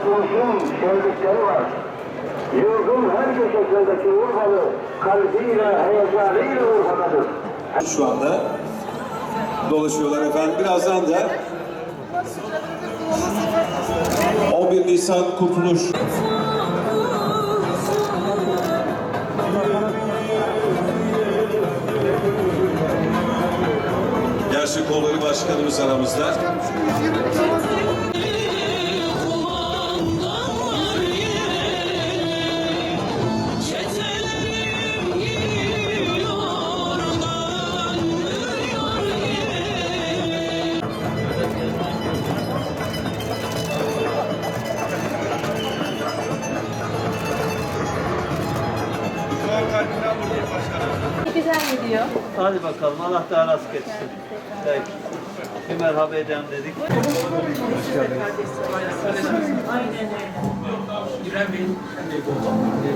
Kurtuluş'un sevdikleri var. Yurdun her köşesindeki Urfalı kalbiyle, heyecanıyla Urfa'dadır. Şu anda dolaşıyorlar efendim. Birazdan da 11 Nisan Kurtuluş Gençlik Kolları Başkanımız aramızda. Hadi bakalım Allah daha rast getirsin. Peki. Bir merhaba edelim dedik.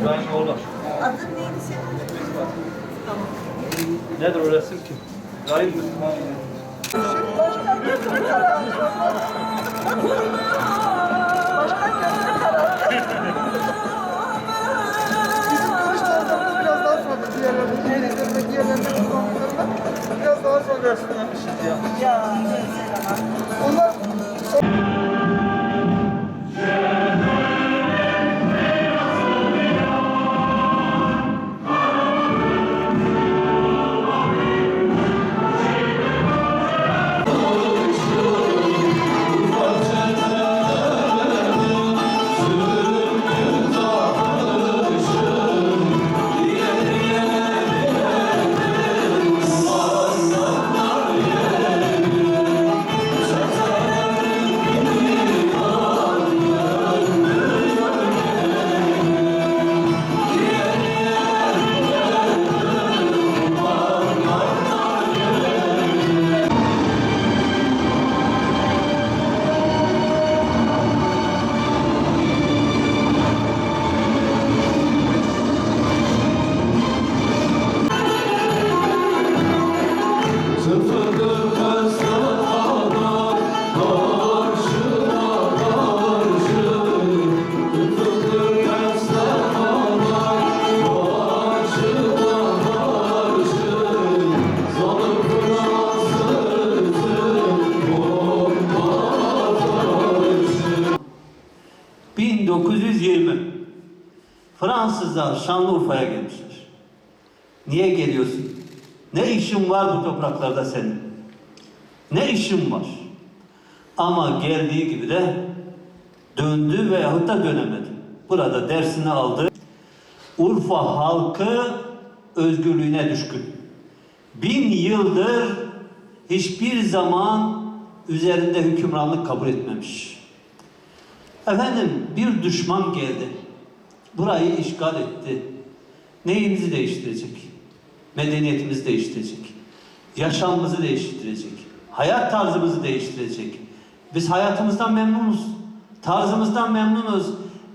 İbrahim oğlum. Adın neydi senin? Nedir o resim ki? Rahim mi? Kılıçdaroğlu biraz daha Fransızlar Şanlıurfa'ya gelmişler. Niye geliyorsun? Ne işin var bu topraklarda senin? Ne işin var? Ama geldiği gibi de döndü veyahut da dönemedi. Burada dersini aldı. Urfa halkı özgürlüğüne düşkün. Bin yıldır hiçbir zaman üzerinde hükümranlık kabul etmemiş. Efendim bir düşman geldi. Burayı işgal etti. Neyimizi değiştirecek? Medeniyetimizi değiştirecek. Yaşamımızı değiştirecek. Hayat tarzımızı değiştirecek. Biz hayatımızdan memnunuz. Tarzımızdan memnunuz.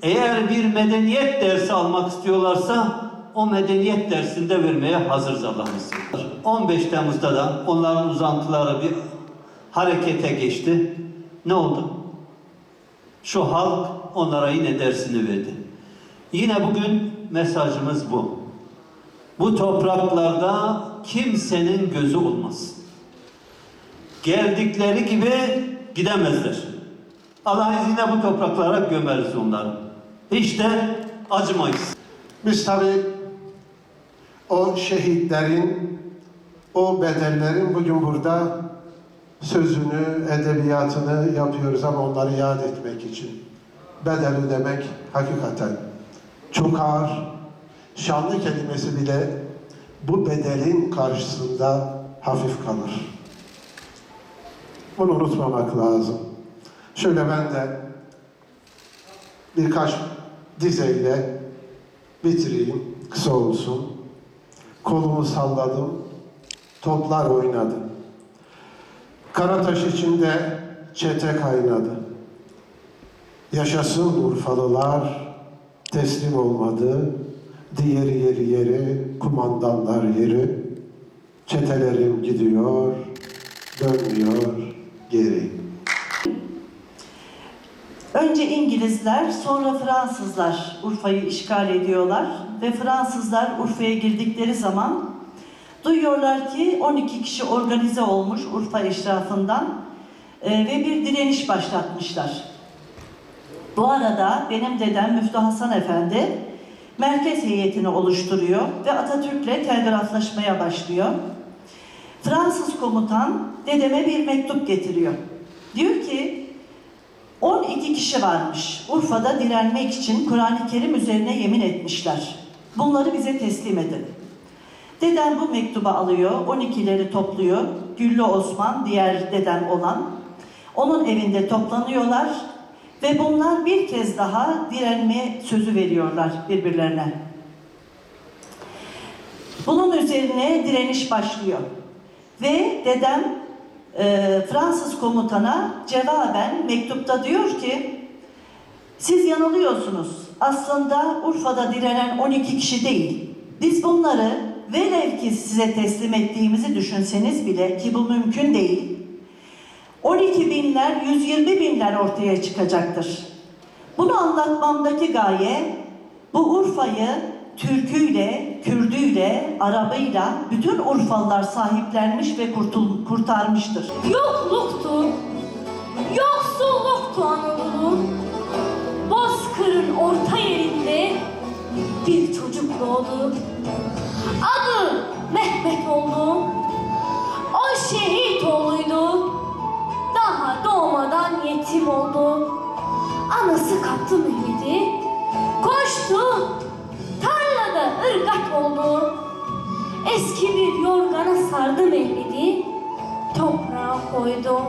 Eğer bir medeniyet dersi almak istiyorlarsa o medeniyet dersinde vermeye hazırız Allah'ın izniyle. 15 Temmuz'da da onların uzantıları bir harekete geçti. Ne oldu? Şu halk onlara yine dersini verdi. Yine bugün mesajımız bu. Bu topraklarda kimsenin gözü olmaz. Geldikleri gibi gidemezler. Allah izniyle bu topraklara gömeriz onları. Hiç de acımayız. Biz tabii o şehitlerin, o bedellerin bugün burada sözünü, edebiyatını yapıyoruz ama onları yad etmek için. Bedel ödemek hakikaten çok ağır. Şanlı kelimesi bile bu bedelin karşısında hafif kalır. Bunu unutmamak lazım. Şöyle ben de birkaç dizeyle bitireyim, kısa olsun. Kolumu salladım, toplar oynadı. Karataş içinde çete kaynadı. Yaşasın Urfalılar, teslim olmadı. Diğeri yeri yeri, kumandanlar yeri. Çetelerim gidiyor, dönmüyor geri. Önce İngilizler, sonra Fransızlar Urfa'yı işgal ediyorlar ve Fransızlar Urfa'ya girdikleri zaman duyuyorlar ki 12 kişi organize olmuş Urfa eşrafından e, ve bir direniş başlatmışlar. Bu arada benim dedem Müftü Hasan Efendi merkez heyetini oluşturuyor ve Atatürk'le telgraflaşmaya başlıyor. Fransız komutan dedeme bir mektup getiriyor. Diyor ki 12 kişi varmış. Urfa'da direnmek için Kur'an-ı Kerim üzerine yemin etmişler. Bunları bize teslim edin. Dedem bu mektubu alıyor, 12'leri topluyor. Güllü Osman, diğer dedem olan. Onun evinde toplanıyorlar ve bunlar bir kez daha direnme sözü veriyorlar birbirlerine. Bunun üzerine direniş başlıyor. Ve dedem e, Fransız komutana cevaben mektupta diyor ki siz yanılıyorsunuz. Aslında Urfa'da direnen 12 kişi değil. Biz bunları velev ki size teslim ettiğimizi düşünseniz bile ki bu mümkün değil. 12 binler, 120 binler ortaya çıkacaktır. Bunu anlatmamdaki gaye bu Urfa'yı Türküyle, Kürdüyle, Arabıyla bütün Urfalılar sahiplenmiş ve kurtul, kurtarmıştır. Yokluktu, yoksulluktu Anadolu. Bozkır'ın orta yerinde bir çocuk doğdu. Adı Mehmet oldu. Yetim oldu. Anası kaptı Mehmet'i. Koştu. Tarlada ırgat oldu. Eski bir yorgana sardı Mehmet'i. Toprağa koydu.